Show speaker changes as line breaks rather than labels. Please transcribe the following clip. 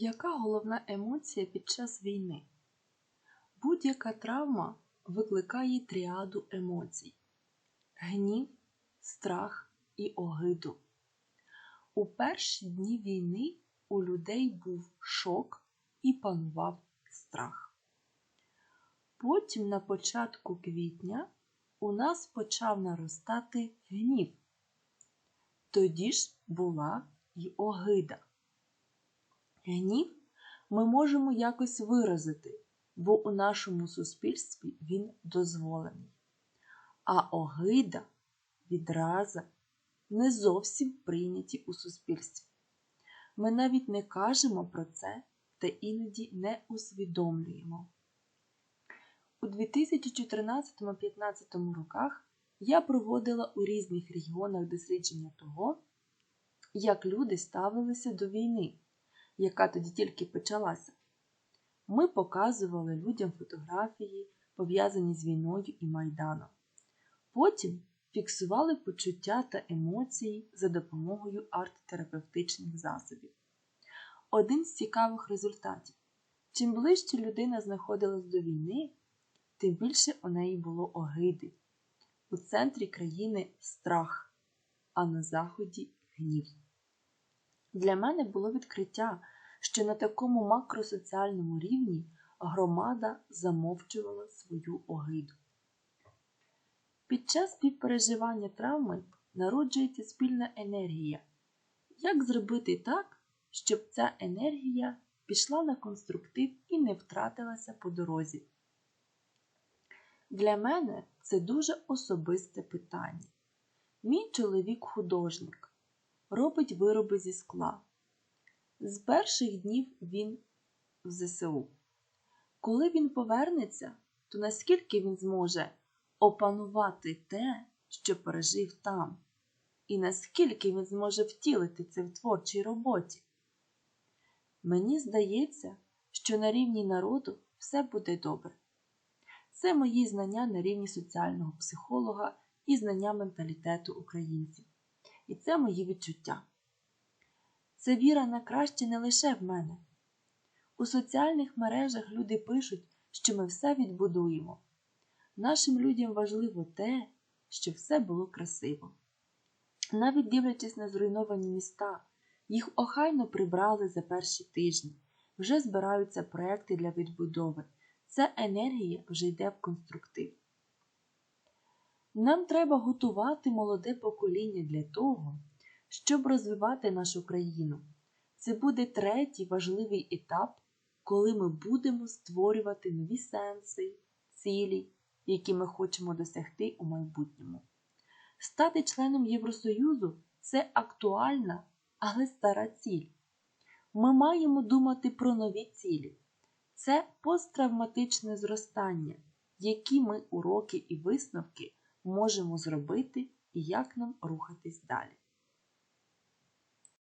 Яка головна емоція під час війни? Будь-яка травма викликає тріаду емоцій: гнів, страх і огиду. У перші дні війни у людей був шок і панував страх. Потім, на початку квітня, у нас почав наростати гнів. Тоді ж була й огида. Гнів ми можемо якось виразити, бо у нашому суспільстві він дозволений. А огида, відраза не зовсім прийняті у суспільстві. Ми навіть не кажемо про це та іноді не усвідомлюємо. У 2014-15 роках я проводила у різних регіонах дослідження того, як люди ставилися до війни, яка тоді тільки почалася. Ми показували людям фотографії, пов'язані з війною і Майданом. Потім фіксували почуття та емоції за допомогою арт-терапевтичних засобів. Один з цікавих результатів: чим ближче людина знаходилась до війни, тим більше у неї було огиди. У центрі країни страх, а на заході гнів. Для мене було відкриття, що на такому макросоціальному рівні громада замовчувала свою огиду. Під час співпереживання травми народжується спільна енергія. Як зробити так, щоб ця енергія пішла на конструктив і не втратилася по дорозі? Для мене це дуже особисте питання. Мій чоловік художник, робить вироби зі скла. З перших днів він в ЗСУ. Коли він повернеться, то наскільки він зможе опанувати те, що пережив там, і наскільки він зможе втілити це в творчій роботі? Мені здається, що на рівні народу все буде добре. Це мої знання на рівні соціального психолога і знання менталітету українців. І це мої відчуття. Це віра на краще не лише в мене. У соціальних мережах люди пишуть, що ми все відбудуємо. Нашим людям важливо те, щоб все було красиво. Навіть дивлячись на зруйновані міста, їх охайно прибрали за перші тижні, вже збираються проекти для відбудови. Ця енергія вже йде в конструктив. Нам треба готувати молоде покоління для того, щоб розвивати нашу країну. Це буде третій важливий етап, коли ми будемо створювати нові сенси, цілі, які ми хочемо досягти у майбутньому. Стати членом Євросоюзу це актуальна, але стара ціль. Ми маємо думати про нові цілі. Це посттравматичне зростання, які ми уроки і висновки можемо зробити і як нам рухатись далі.